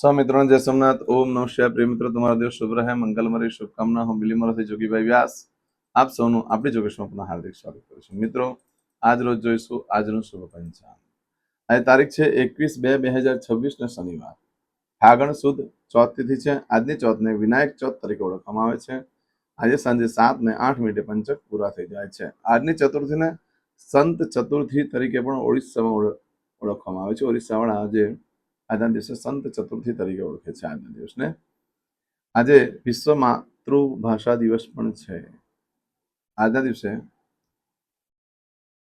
સૌ મિત્રોને જય સોમનાથ. ઓમ નમઃ શિવાય. પ્રિય મિત્રો, તમારો દિવસ શુભ રહે. મંગલમરી શુભકામના. હું બિલીમરાથી જોગીભાઈ વ્યાસ. આપ સૌનું આપણી જોગેશમાં પુનઃ હાર્દિક સ્વાગત કરું છું. મિત્રો, આજ રોજ જોઈશું આજનું શુભ પંચાંગ. આજે તારીખ છે એકવીસ બે બે હજાર છવ્વીસને શનિવાર. ફાગણ સુદ ચોથ તિથિ છે. આજની ચોથને વિનાયક ચોથ તરીકે ઓળખવામાં આવે છે. આજે સાંજે સાત ને આઠ મિનિટે પંચક પૂરા થઈ જાય છે. આજની ચતુર્થીને સંત ચતુર્થી તરીકે પણ ઓડિશામાં ઓળખવામાં આવે છે. ઓડિશાવાળા આજે આજના દિવસે સંત ચતુર્થી તરીકે ઓળખે છે આજના દિવસને. આજે વિશ્વ માતૃભાષા દિવસ પણ છે. આજના દિવસે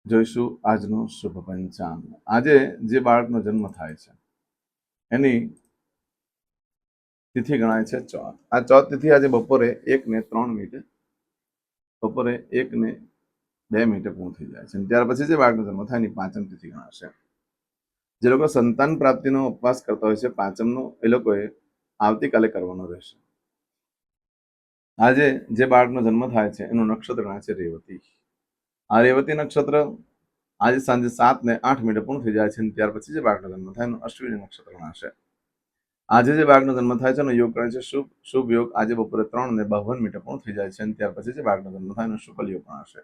જોઈશું આજનો શુભ પંચાંગ. આજે જે બાળકનો જન્મ થાય છે, એની તિથિ ગણાય છે ચોથ. આ ચોથ તિથિ આજે બપોરે એક ને ત્રણ મિનિટે, બપોરે એક ને બે મિનિટે પૂર્ણ થઈ જાય છે. ત્યાર પછી જે બાળકનો જન્મ થાય એની પાંચમ તિથિ ગણાશે. જે લોકો સંતાન પ્રાપ્તિનો ઉપવાસ કરતા હોય છે, પાંચમનો, એ લોકોએ આવતીકાલે કરવાનો રહેશે. આજે જે બાળકનો જન્મ થાય છે, એનું નક્ષત્ર ગણાય છે રેવતી. આ રેવતી નક્ષત્ર આજે સાંજે સાત ને આઠ મિનિટે પૂર્ણ થઈ જાય છે અને ત્યાર પછી જે બાળકનો જન્મ થાય એનું અશ્વિની નક્ષત્ર ગણાશે આજે જે બાળકનો જન્મ થાય છે, એનો યોગ ગણાય છે, શુભ શુભ યોગ આજે બપોરે ત્રણ ને બાવન મિનિટે પૂર્ણ થઈ જાય છે અને ત્યાર પછી જે બાળકનો જન્મ થાય એનો શુકલ યોગ ગણાશે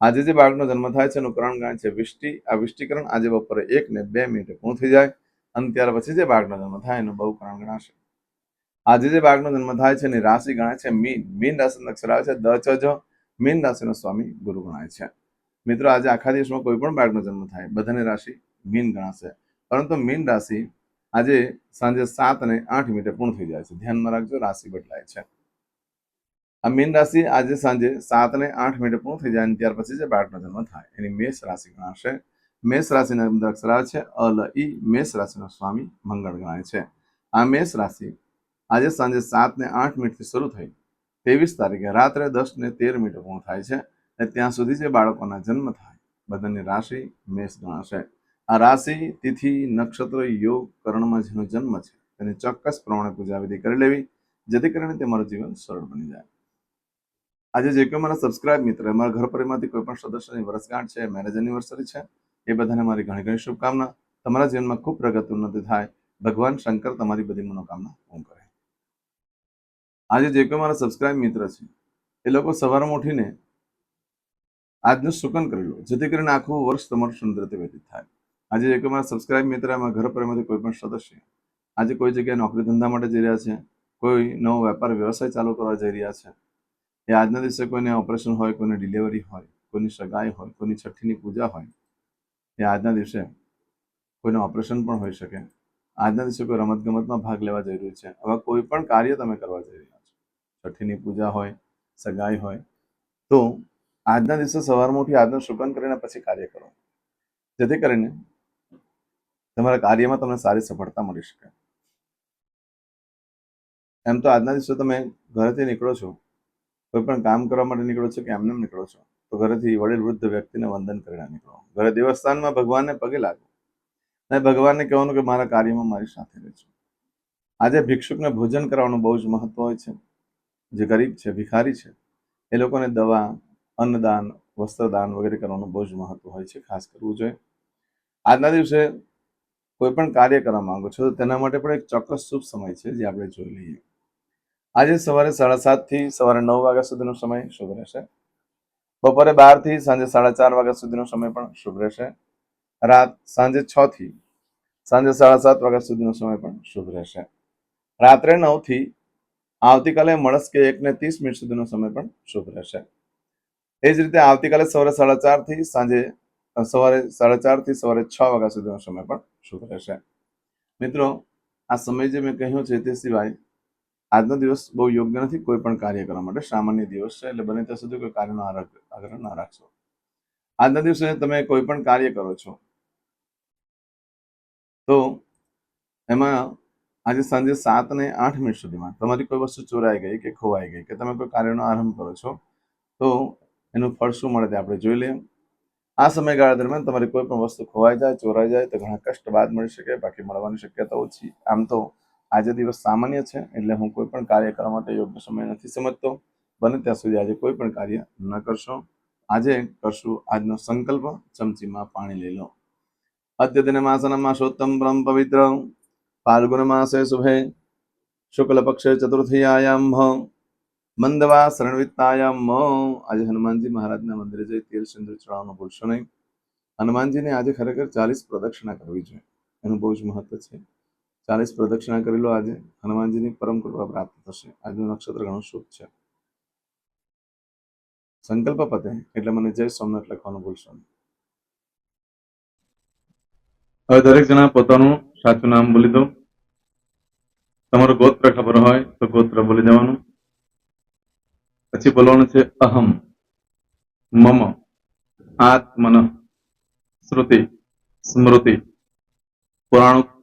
આજે જે બાળકનો જન્મ થાય છે એનું કરણ ગણાય છે વિષ્ટિ. આ વિષ્ટિકરણ આજે બપોરે એક ને બે મિનિટે પૂર્ણ થઈ જાય અને ત્યાર પછી જે બાળકનો જન્મ થાય એનું બહુ કરણ ગણાશે. આજે જે બાળકનો જન્મ થાય છે એની રાશિ ગણાય છે મીન. મીન રાશિ અક્ષર આવે છે દ ચ જ. મીન રાશિનો સ્વામી ગુરુ ગણાય છે. મિત્રો, આજે આખા દિવસમાં કોઈ પણ બાળકનો જન્મ થાય બધાની રાશિ મીન ગણાશે. પરંતુ મીન રાશિ આજે સાંજે સાત અને આઠ મિનિટે પૂર્ણ થઈ જાય છે. ધ્યાનમાં રાખજો, રાશિ બદલાય છે. આ મીન રાશિ આજે સાંજે સાત ને આઠ મિનિટ પૂર્ણ થઈ જાય અને ત્યાર પછી જે બાળકનો જન્મ થાય. એની મેષ રાશિ ગણાશે મેષ રાશિના અંદર અક્ષર છે. અલ ઈ મેષ રાશિનો સ્વામી મંગળ ગણાય છે. આ મેષ રાશિ આજે સાંજે સાત ને આઠ મિનિટથી શરૂ થઈ. ત્રેવીસ તારીખે રાત્રે દસ ને તેર મિનિટ પૂર્ણ થાય છે અને ત્યાં સુધી જે બાળકોના જન્મ થાય બધાની રાશિ મેષ ગણાશે આ રાશિ તિથિ, નક્ષત્ર, યોગ, કર્ણમાં જેનો જન્મ છે તેની ચોક્કસ પ્રમાણે પૂજા કરી લેવી જેથી કરીને તમારું જીવન સરળ બની જાય. આજે જે કોઈ મારા સબસ્ક્રાઇબ મિત્ર, મારા ઘર પરિવારમાંથી કોઈ પણ સદસ્યની વર્ષગાંઠ છે મેરેજ એનિવર્સરી છે, એ બધાને મારી ઘણી ઘણી શુભકામના. તમારા જીવનમાં ખૂબ પ્રગતિ ઉન્નતિ થાય. ભગવાન શંકર તમારી બધી મનોકામના પૂર્ણ કરે. આજે જે કોઈ મારા સબસ્ક્રાઇબ મિત્ર છે, એ લોકો સવારમાં ઉઠીને આજનું શુકન કરી લો, જેથી કરીને આખું વર્ષ તમારું સુંદર રીતે વ્યતીત થાય. આજે જે કોઈ મારા સબસ્ક્રાઇબ મિત્ર એમાં ઘર પરિવારમાંથી કોઈ પણ સદસ્ય આજે કોઈ જગ્યાએ નોકરી ધંધા માટે જઈ રહ્યા છે, કોઈ નવો વેપાર વ્યવસાય ચાલુ કરવા જઈ રહ્યા છે એ આજના દિવસે કોઈને ઓપરેશન હોય, કોઈને ડિલિવરી હોય, કોઈની સગાઈ હોય, કોઈની છઠ્ઠીની પૂજા હોય, એ આજના દિવસે કોઈને ઓપરેશન પણ હોઈ શકે. આજના દિવસે કોઈ રમતગમતમાં ભાગ લેવા રહ્યું છે. આવા કોઈ પણ કાર્ય તમે કરવા જઈ રહ્યા છો. છઠ્ઠીની પૂજા હોય, સગાઈ હોય, તો આજના દિવસે સવારમાં ઉઠી આજનું શુકન કરીને પછી કાર્ય કરો. જેથી કરીને તમારા કાર્યમાં તમને સારી સફળતા મળી શકે. એમ તો આજના દિવસે તમે ઘરેથી નીકળો છો. કોઈ પણ કામ કરવા માટે નીકળો છો કે એમને નીકળો છો, તો ઘરેથી વડીલ વૃદ્ધ વ્યક્તિને વંદન કરીને નીકળો. ઘરે દેવસ્થાનમાં ભગવાનને પગે લાગો. અને ભગવાનને કહેવાનું કે મારા કાર્યમાં મારી સાથે રહેજો. આજે ભિક્ષુકને ભોજન કરવાનું બહુ જ મહત્વ હોય છે. જે ગરીબ છે, ભિખારી છે, એ લોકોને દવા, અન્નદાન, વસ્ત્રદાન વગેરે કરવાનું બહુ જ મહત્વ હોય છે, ખાસ કરવું જોઈએ. આજના દિવસે કોઈ પણ કાર્ય કરવા માંગો છો, તો તેના માટે પણ એક ચોક્કસ શુભ સમય છે જે આપણે જોઈ લઈએ. આજે સવારે સાડા સાતથી સવારે નવ વાગ્યા સુધીનો સમય શુભ રહેશે. બપોરે બારથી સાંજે સાડા ચાર વાગ્યા સુધીનો સમય પણ શુભ રહેશે. રાત સાંજે છ થી સાંજે સાડા સાત વાગ્યા સુધીનો સમય પણ શુભ રહેશે. રાત્રે નવથી આવતીકાલે મળસ્કે એક ને ત્રીસ મિનિટ સુધીનો સમય પણ શુભ રહેશે. એ જ રીતે આવતીકાલે સવારે સાડા ચારથી સાંજે સવારે સાડા ચારથી સવારે છ વાગ્યા સુધીનો સમય પણ શુભ રહેશે. મિત્રો, આ સમય જે મેં કહ્યું છે તે સિવાય આજનો દિવસ બહુ યોગ્ય નથી, કોઈ પણ કાર્ય કરવા માટે. સામાન્ય દિવસ છે, એટલે બને ત્યાં સુધી કોઈ કાર્યનો આગ્રહ ના રાખશો. આજના દિવસે તમે કોઈ પણ કાર્ય કરો છો, તો એમાં આજે સાંજે સાત અને આઠ મિનિટ સુધીમાં તમારી કોઈ વસ્તુ ચોરાઈ ગઈ કે ખોવાઈ ગઈ કે તમે કોઈ કાર્યનો આરંભ કરો છો, તો એનું ફળ શું મળે તે આપણે જોઈ લઈએ. આ સમયગાળા દરમિયાન તમારી કોઈ પણ વસ્તુ ખોવાઈ જાય, ચોરાઈ જાય, તો ઘણા કષ્ટ બાદ મળી શકે, બાકી મળવાની શક્યતા ઓછી. આમ તો આજે દિવસ સામાન્ય છે, એટલે હું કોઈ પણ કાર્ય કરવા માટે યોગ્ય સમય નથી સમજતો. બને ત્યાં સુધી આજે કોઈ પણ કાર્ય ન કરશો. આજે કરશું આજનો સંકલ્પ, ચમચીમાં પાણી લઈ લો. અદ્યતન માસન માસોત્તમ બ્રહ્મ પવિત્ર. ફાલ્ગુન માસે શુભે. શુક્લ પક્ષે ચતુર્થીયાયામ મંદવા શરણવિત્તાયામ આજે હનુમાનજી મહારાજના મંદિરે જઈ તેલ સિંદૂર ચડાવવાનું ભૂલશો નહીં. હનુમાનજીને આજે ખરેખર ચાલીસ પ્રદક્ષિણા કરવી જોઈએ. એનું બહુ જ મહત્વ છે. ચાલીસ પ્રદક્ષિણા કરી લો આજે. હનુમાનજીની પરમ કૃપા પ્રાપ્ત થશે. આજનું નક્ષત્ર ઘણું શુભ છે. સંકલ્પ પતે એટલે મને જય સોમનાથ લખવાનું ભૂલશો હવે દરેક જણા પોતાનું સાચું નામ બોલી દો. તમારું ગોત્ર ખબર હોય તો ગોત્ર બોલી દેવાનું. પછી બોલવાનું છે અહમ, મમ, આત્મન, શ્રુતિ, સ્મૃતિ, પુરાણોક્ત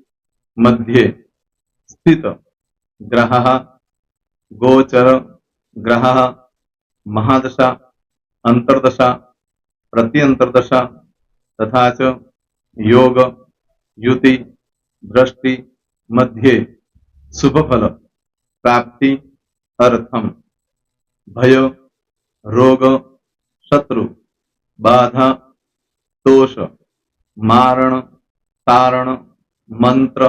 मध्ये स्थित ग्रहः गोचर ग्रहः महादशा अंतर्दशा प्रत्यंतर्दशा तथा च योग युति दृष्टि मध्ये शुभ फल प्राप्ति अर्थम भय रोग शत्रु बाधा दोष मारण तारण मंत्र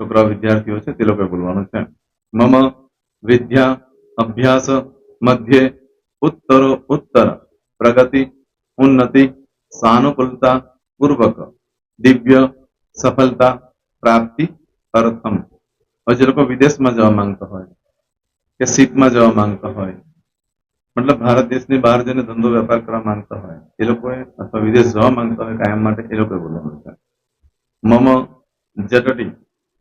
છોકરા વિદ્યાર્થીઓ છે, તે લોકોએ બોલવાનું છે. મમ વિદ્યા અભ્યાસ મધ્યે ઉત્તરો ઉત્તર. પ્રગતિ ઉન્નતિ સાનુકૂળતા પૂર્વક. દિવ્ય સફળતા પ્રાપ્તિ અર્થમ. હજી લોકો વિદેશમાં જવા માંગતા હોય કે સીટમાં જવા માંગતા હોય, મતલબ ભારત દેશની બહાર જઈને ધંધો વેપાર કરવા માંગતા હોય, એ લોકોએ અથવા વિદેશ જવા માંગતા હોય કાયમ માટે એ લોકોએ બોલવાનું છે. મમ જટટી